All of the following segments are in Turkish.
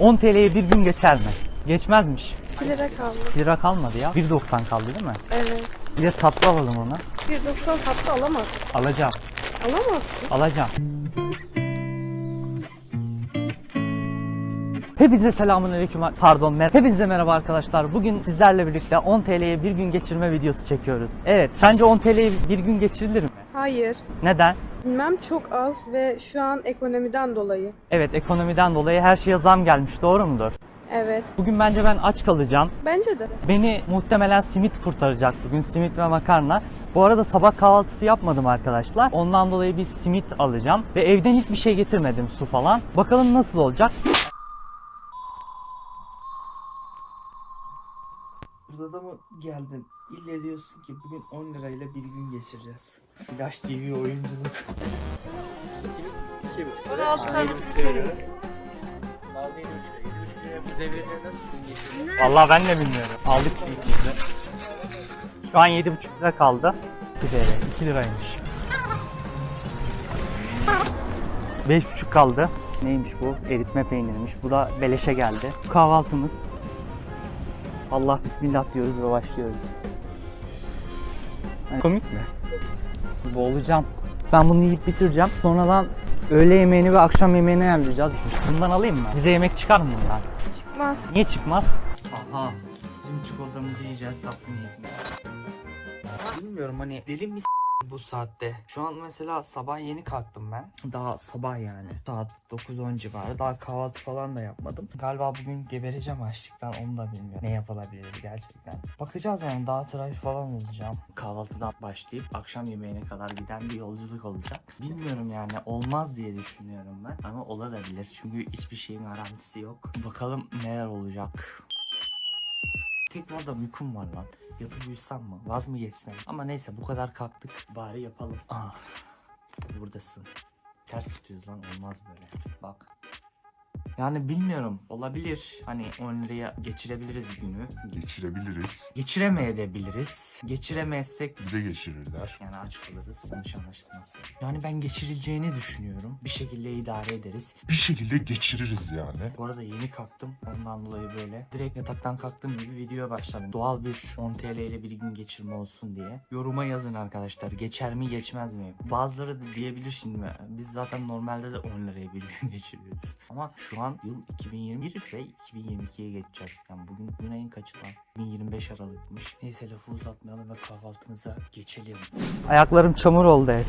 10 TL'ye bir gün geçer mi? Geçmezmiş. 2 lira kaldı. 1 lira kalmadı ya. 1.90 kaldı değil mi? Evet. Bir de tatlı alalım ona. 1.90 tatlı alamaz. Alacağım. Alamazsın. Alacağım. Hepinize selamun aleyküm. Pardon. mer- Hepinize merhaba arkadaşlar. Bugün sizlerle birlikte 10 TL'ye bir gün geçirme videosu çekiyoruz. Evet. Sence 10 TL'ye bir gün geçirilir mi? Hayır. Neden? Bilmem çok az ve şu an ekonomiden dolayı. Evet ekonomiden dolayı her şeye zam gelmiş doğru mudur? Evet. Bugün bence ben aç kalacağım. Bence de. Beni muhtemelen simit kurtaracak bugün simit ve makarna. Bu arada sabah kahvaltısı yapmadım arkadaşlar. Ondan dolayı bir simit alacağım. Ve evden hiçbir şey getirmedim su falan. Bakalım nasıl olacak. Burada da mı geldin? İlle diyorsun ki bugün 10 lirayla bir gün geçireceğiz. Flash TV oyunculuk. Vallahi ben de bilmiyorum. Aldık simitimizi. Şu an 7,5 lira kaldı. 2 TL. 2 liraymış. 5,5 kaldı. Neymiş bu? Eritme peynirmiş. Bu da beleşe geldi. Bu kahvaltımız. Allah bismillah diyoruz ve başlıyoruz. Hani komik mi? Boğulacağım. Ben bunu yiyip bitireceğim. Sonradan öğle yemeğini ve akşam yemeğini ayarlayacağız. Bundan alayım mı? Bize yemek çıkar mı bundan? Çıkmaz. Niye çıkmaz? Aha. Bizim çikolatamızı yiyeceğiz tatlı niyetine. Bilmiyorum hani deli mi bu saatte? Şu an mesela sabah yeni kalktım ben. Daha sabah yani. Saat 9-10 civarı. Daha kahvaltı falan da yapmadım. Galiba bugün gebereceğim açlıktan onu da bilmiyorum. Ne yapılabilir gerçekten. Bakacağız yani daha tıraş falan olacağım. Kahvaltıdan başlayıp akşam yemeğine kadar giden bir yolculuk olacak. Bilmiyorum yani olmaz diye düşünüyorum ben. Ama olabilir çünkü hiçbir şeyin garantisi yok. Bakalım neler olacak. Tek orada uykum var lan. Yatıp uyusam mı? Vaz mı geçsem? Ama neyse bu kadar kalktık. Bari yapalım. Ah. Buradasın. Ters tutuyoruz lan. Olmaz böyle. Bak. Yani bilmiyorum. Olabilir. Hani 10 liraya geçirebiliriz günü. Geçirebiliriz. Geçiremeyebiliriz. Geçiremezsek Bize geçirirler. yani aç kalırız. Yanlış anlaşılmasın. Yani ben geçirileceğini düşünüyorum. Bir şekilde idare ederiz. Bir şekilde geçiririz yani. Bu arada yeni kalktım. Ondan dolayı böyle direkt yataktan kalktığım gibi videoya başladım. Doğal bir 10 TL ile bir gün geçirme olsun diye. Yoruma yazın arkadaşlar. Geçer mi geçmez mi? Bazıları da diyebilir şimdi. Biz zaten normalde de 10 liraya bir gün geçiriyoruz. Ama şu an yıl 2021 ve 2022'ye geçeceğiz. Yani bugün bugün ayın kaçı lan? Bugün 25 Aralık'mış. Neyse lafı uzatmayalım ve kahvaltımıza geçelim. Ayaklarım çamur oldu hep.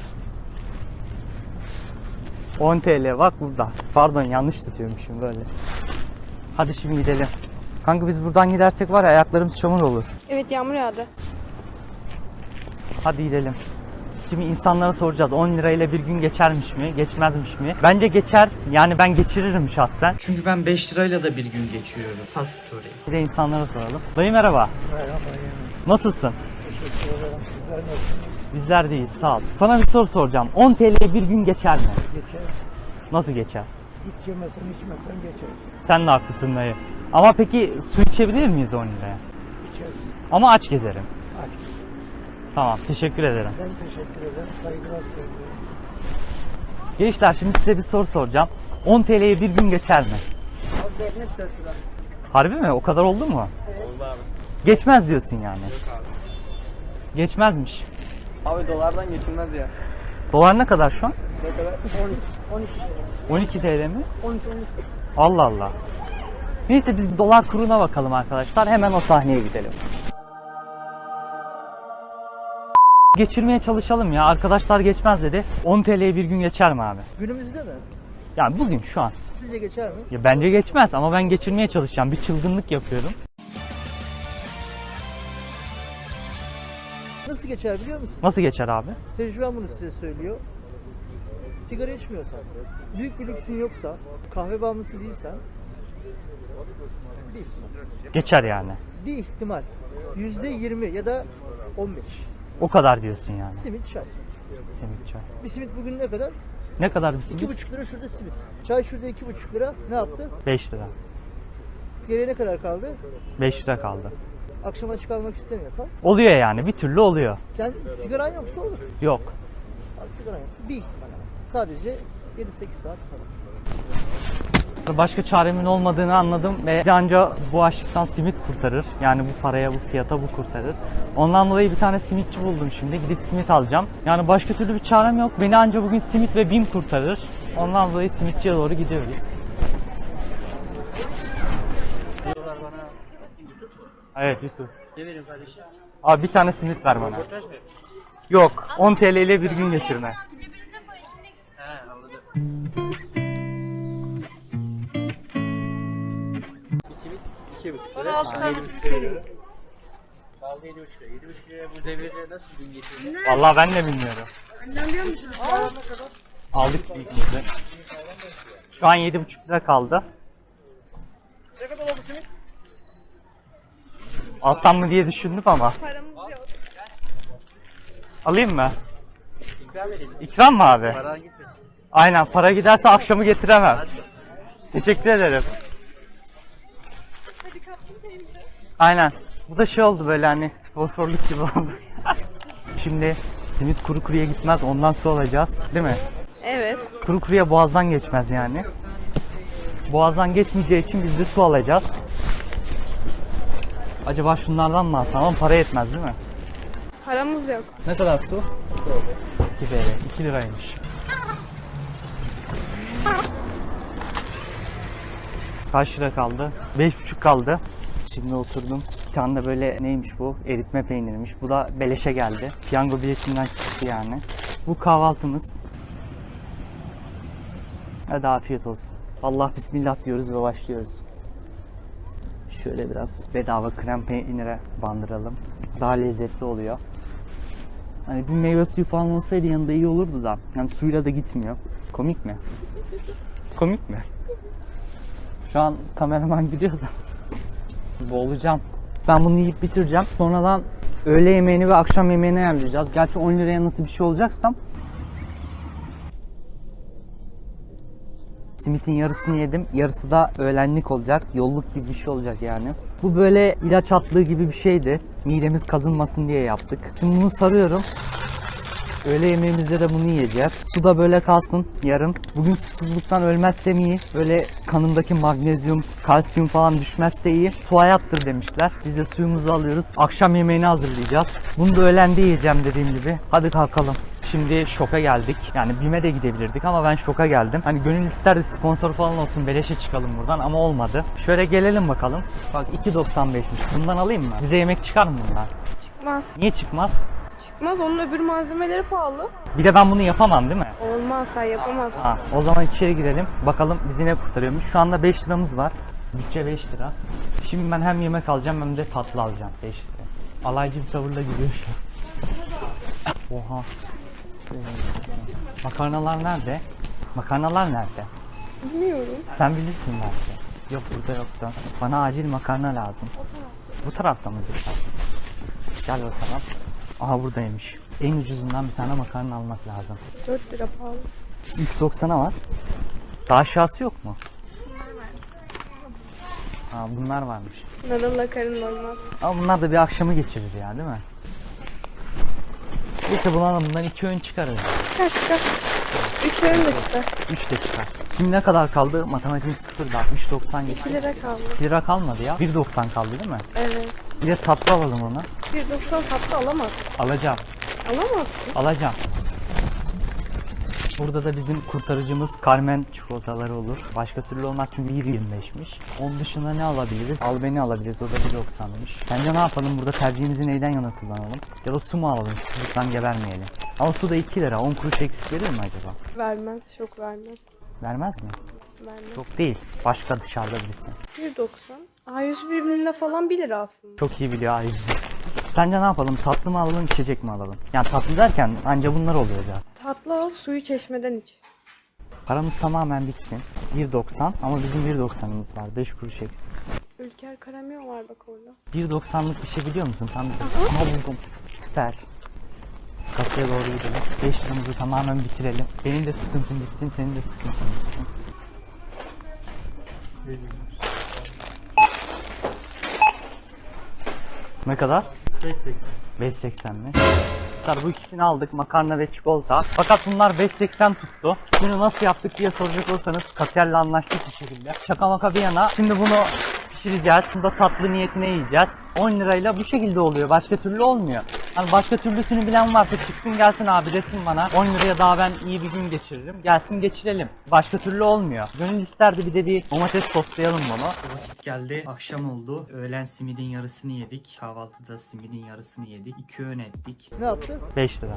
10 TL bak burada. Pardon yanlış tutuyormuşum böyle. Hadi şimdi gidelim. Kanka biz buradan gidersek var ya ayaklarımız çamur olur. Evet yağmur yağdı. Hadi gidelim. Şimdi insanlara soracağız 10 lirayla bir gün geçermiş mi, geçmezmiş mi? Bence geçer. Yani ben geçiririm şahsen. Çünkü ben 5 lirayla da bir gün geçiriyorum. Sas story. Bir de insanlara soralım. Dayı merhaba. Nasılsın? Bizler deyiz sağ ol. Sana bir soru soracağım. 10 TL'ye bir gün geçer mi? Geçer. Nasıl geçer? Hiç yemesen içmesen geçer. Sen de haklısın dayı. Ama peki su içebilir miyiz 10 liraya? İçer. Ama aç gezerim. Tamam teşekkür ederim. Ben teşekkür ederim. Saygılar söylüyorum. Gençler şimdi size bir soru soracağım. 10 TL'ye bir gün geçer mi? Abi dernek dörtüler. Harbi mi? O kadar oldu mu? Oldu abi. Geçmez diyorsun yani. Geçmezmiş. Abi dolardan geçilmez ya. Dolar ne kadar şu an? Ne kadar? 12 lira. 12 TL mi? 12 12. Allah Allah. Neyse biz dolar kuruna bakalım arkadaşlar. Hemen o sahneye gidelim. Geçirmeye çalışalım ya. Arkadaşlar geçmez dedi. 10 TL'ye bir gün geçer mi abi? Günümüzde mi? Yani bugün şu an. Sizce geçer mi? Ya bence geçmez ama ben geçirmeye çalışacağım. Bir çılgınlık yapıyorum. Nasıl geçer biliyor musun? Nasıl geçer abi? Tecrübem bunu size söylüyor. Sigara içmiyorsan, büyük bir lüksün yoksa, kahve bağımlısı değilsen bir ihtimal. Geçer yani. Bir ihtimal. Yüzde 20 ya da 15. O kadar diyorsun yani. Simit çay. Simit çay. Bir simit bugün ne kadar? Ne kadar bir simit? 2,5 lira şurada simit. Çay şurada 2,5 lira. Ne yaptı? 5 lira. Geriye ne kadar kaldı? 5 lira kaldı. Akşam açık almak istemiyorsan. Oluyor yani. Bir türlü oluyor. Kendi sigaran yoksa olur. Yok. Abi sigaran yok. Bir ihtimal. Sadece 7-8 saat falan. Başka çaremin olmadığını anladım ve bizi anca bu açlıktan simit kurtarır. Yani bu paraya, bu fiyata bu kurtarır. Ondan dolayı bir tane simitçi buldum şimdi. Gidip simit alacağım. Yani başka türlü bir çarem yok. Beni anca bugün simit ve bim kurtarır. Ondan dolayı simitçiye doğru gidiyoruz. Evet YouTube. Ne vereyim kardeşim? Abi bir tane simit ver bana. Röportaj mı? Yok 10 TL ile bir gün geçirme. 12,5 lira. 16 tane çocuk şey veriyor. Kaldı 7,5 lira. 7,5 liraya bu devirde nasıl gün geçiyor? Vallahi ben de bilmiyorum. Benden biliyor musun? Aa. Aldık ilkimizi. Şu an 7,5 lira kaldı. Ne kadar oldu şimdi? Alsam mı diye düşündüm ama. Paramız yok. Alayım mı? İkram verelim. İkram mı abi? Paran gitmesin. Aynen para giderse akşamı getiremem. Teşekkür ederim. Aynen. Bu da şey oldu böyle hani sponsorluk gibi oldu. Şimdi simit kuru kuruya gitmez ondan su alacağız değil mi? Evet. Kuru kuruya boğazdan geçmez yani. Boğazdan geçmeyeceği için biz de su alacağız. Acaba şunlardan mı alsam ama para yetmez değil mi? Paramız yok. Ne kadar su? 2 TL. 2 liraymış. Kaç lira kaldı? 5,5 kaldı. Şimdi oturdum. Bir tane de böyle neymiş bu? Eritme peynirmiş. Bu da beleşe geldi. Piyango biletinden çıktı yani. Bu kahvaltımız. Hadi afiyet olsun. Allah bismillah diyoruz ve başlıyoruz. Şöyle biraz bedava krem peynire bandıralım. Daha lezzetli oluyor. Hani bir meyve suyu falan olsaydı yanında iyi olurdu da. Yani suyla da gitmiyor. Komik mi? Komik mi? Şu an kameraman gidiyor da. Boğulacağım. Ben bunu yiyip bitireceğim. Sonradan öğle yemeğini ve akşam yemeğini ayarlayacağız. Gerçi 10 liraya nasıl bir şey olacaksam Simitin yarısını yedim. Yarısı da öğlenlik olacak. Yolluk gibi bir şey olacak yani. Bu böyle ilaç atlığı gibi bir şeydi. Midemiz kazınmasın diye yaptık. Şimdi bunu sarıyorum. Öğle yemeğimizde de bunu yiyeceğiz. Su da böyle kalsın yarım. Bugün susuzluktan ölmezsem iyi. Böyle kanımdaki magnezyum, kalsiyum falan düşmezse iyi. Su hayattır demişler. Biz de suyumuzu alıyoruz. Akşam yemeğini hazırlayacağız. Bunu da öğlende yiyeceğim dediğim gibi. Hadi kalkalım. Şimdi şoka geldik. Yani BİM'e de gidebilirdik ama ben şoka geldim. Hani gönül isterdi sponsor falan olsun beleşe çıkalım buradan ama olmadı. Şöyle gelelim bakalım. Bak 2.95'miş. Bundan alayım mı? Bize yemek çıkar mı bundan? Çıkmaz. Niye çıkmaz? Çıkmaz. Onun öbür malzemeleri pahalı. Bir de ben bunu yapamam değil mi? Olmaz. Sen yapamazsın. Ha, o zaman içeri girelim. Bakalım bizi ne kurtarıyormuş. Şu anda 5 liramız var. Bütçe 5 lira. Şimdi ben hem yemek alacağım hem de tatlı alacağım 5 lira. Alaycı bir tavırla gidiyor şu an. Oha. Makarnalar nerede? Makarnalar nerede? Bilmiyorum. Sen bilirsin belki. Yok burada yoktu. Bana acil makarna lazım. Bu tarafta mı cidden? Gel bakalım. Aha buradaymış. En ucuzundan bir tane makarna almak lazım. 4 lira pahalı. 3.90'a var. Daha aşağısı yok mu? Ha bunlar varmış. Narulla karın doymaz. Ama bunlar da bir akşamı geçirir ya değil mi? Neyse bulalım bundan iki öğün çıkarız. Çıkar çıkar. 3 öğün de çıkar. 3 de çıkar. Şimdi ne kadar kaldı? Matematiğim sıfır da 3.90 2 gitti. lira kaldı. 2 lira kalmadı ya. 1.90 kaldı değil mi? Evet. Bir de tatlı alalım ona. 1.90 tatlı alamaz. Alacağım. Alamazsın. Alacağım. Burada da bizim kurtarıcımız Carmen çikolataları olur. Başka türlü olmaz çünkü 1.25'miş. Onun dışında ne alabiliriz? Albeni alabiliriz. O da 1.90'mış. Bence ne yapalım? Burada tercihimizi neyden yana kullanalım? Ya da su mu alalım? Susuzluktan gebermeyelim. Ama su da 2 lira. 10 kuruş eksik verir mi acaba? Vermez. Çok vermez. Vermez mi? Vermez. Çok değil. Başka dışarıda birisi. 1.90. A101 birbirine falan 1 lira aslında. Çok iyi biliyor Ayşe. Sence ne yapalım? Tatlı mı alalım, içecek mi alalım? Yani tatlı derken anca bunlar oluyor zaten. Tatlı al, suyu çeşmeden iç. Paramız tamamen bitsin. 1.90 ama bizim 1.90'ımız var. 5 kuruş eksik. Ülker karamel var bak orada. 1.90'lık bir şey biliyor musun? Tam bir Aha buldum. Süper. Kasaya doğru gidelim. 5 liramızı tamamen bitirelim. Benim de sıkıntım bitsin, senin de sıkıntın bitsin. Ne kadar? 5.80. 5.80 mi? arkadaşlar bu ikisini aldık makarna ve çikolata. Fakat bunlar 5.80 tuttu. Bunu nasıl yaptık diye soracak olursanız kasiyerle anlaştık bir şekilde. Şaka maka bir yana. Şimdi bunu pişireceğiz. Bunu da tatlı niyetine yiyeceğiz. 10 lirayla bu şekilde oluyor. Başka türlü olmuyor. Hani başka türlüsünü bilen varsa çıksın gelsin abi desin bana. 10 liraya daha ben iyi bir gün geçiririm. Gelsin geçirelim. Başka türlü olmuyor. Gönül isterdi bir de bir domates soslayalım bunu. Vakit geldi. Akşam oldu. Öğlen simidin yarısını yedik. Kahvaltıda simidin yarısını yedik. İki öğün ettik. Ne yaptı? 5 lira.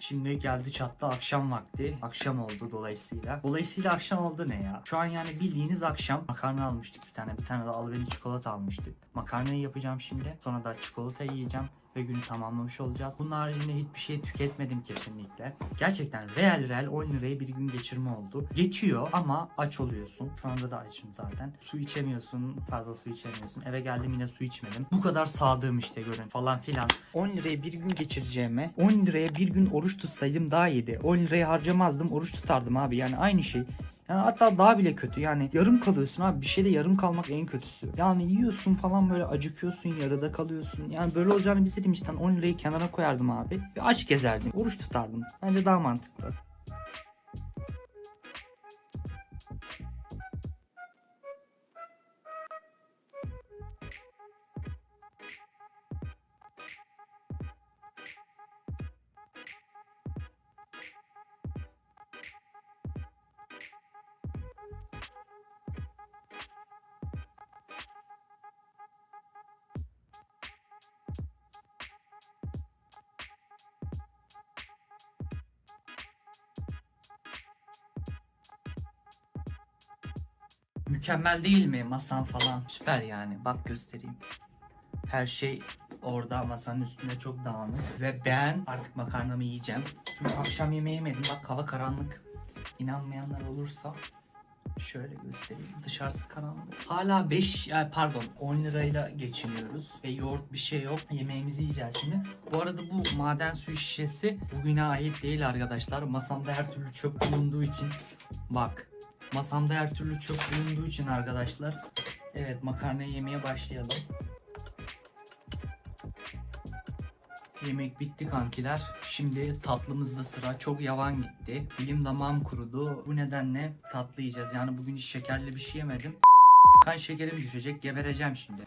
Şimdi geldi çattı akşam vakti. Akşam oldu dolayısıyla. Dolayısıyla akşam oldu ne ya? Şu an yani bildiğiniz akşam makarna almıştık bir tane. Bir tane de alveli çikolata almıştık. Makarnayı yapacağım şimdi. Sonra da çikolatayı yiyeceğim ve günü tamamlamış olacağız. Bunun haricinde hiçbir şey tüketmedim kesinlikle. Gerçekten real real 10 liraya bir gün geçirme oldu. Geçiyor ama aç oluyorsun. Şu anda da açım zaten. Su içemiyorsun, fazla su içemiyorsun. Eve geldim yine su içmedim. Bu kadar sadığım işte görün falan filan. 10 liraya bir gün geçireceğime 10 liraya bir gün oruç tutsaydım daha iyiydi. 10 liraya harcamazdım oruç tutardım abi yani aynı şey. Yani hatta daha bile kötü yani yarım kalıyorsun abi bir şeyde yarım kalmak en kötüsü. Yani yiyorsun falan böyle acıkıyorsun yarıda kalıyorsun. Yani böyle olacağını bilseydim işte 10 lirayı kenara koyardım abi. Ve aç gezerdim oruç tutardım. Bence daha mantıklı. Mükemmel değil mi masan falan? Süper yani. Bak göstereyim. Her şey orada masanın üstünde çok dağınık. Ve ben artık makarnamı yiyeceğim. Çünkü akşam yemeği yemedim. Bak hava karanlık. İnanmayanlar olursa şöyle göstereyim. Dışarısı karanlık. Hala 5 pardon 10 lirayla geçiniyoruz. Ve yoğurt bir şey yok. Yemeğimizi yiyeceğiz şimdi. Bu arada bu maden suyu şişesi bugüne ait değil arkadaşlar. Masamda her türlü çöp bulunduğu için bak Masamda her türlü çöp bulunduğu için arkadaşlar. Evet makarnayı yemeye başlayalım. Yemek bitti kankiler. Şimdi tatlımızda sıra. Çok yavan gitti. Dilim damağım kurudu. Bu nedenle tatlı yiyeceğiz. Yani bugün hiç şekerli bir şey yemedim. Kan şekerim düşecek. Gebereceğim şimdi.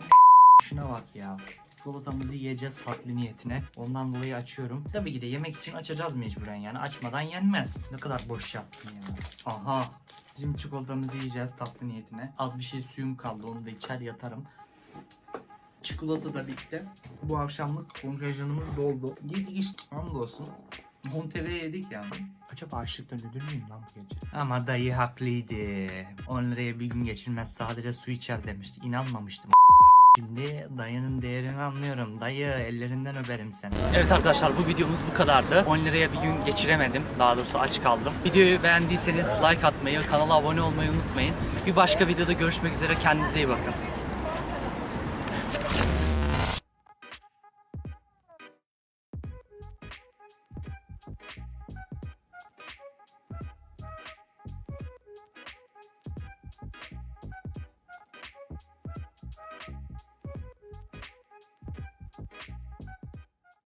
Şuna bak ya. Çikolatamızı yiyeceğiz tatlı niyetine. Ondan dolayı açıyorum. Tabii ki de yemek için açacağız mecburen yani. Açmadan yenmez. Ne kadar boş yaptın ya. Aha. Şimdi çikolatamızı yiyeceğiz tatlı niyetine. Az bir şey suyum kaldı onu da içer yatarım. Çikolata da bitti. Bu akşamlık kontenjanımız doldu. Yedik işte hamdolsun. 10 TL yedik yani. Acaba açlıktan ölür müyüm lan bu gece? Ama dayı haklıydı. 10 liraya bir gün geçirmez sadece su içer demişti. İnanmamıştım. Şimdi dayının değerini anlıyorum. Dayı ellerinden öperim seni. Evet arkadaşlar bu videomuz bu kadardı. 10 liraya bir gün geçiremedim. Daha doğrusu aç kaldım. Videoyu beğendiyseniz like atmayı, kanala abone olmayı unutmayın. Bir başka videoda görüşmek üzere. Kendinize iyi bakın.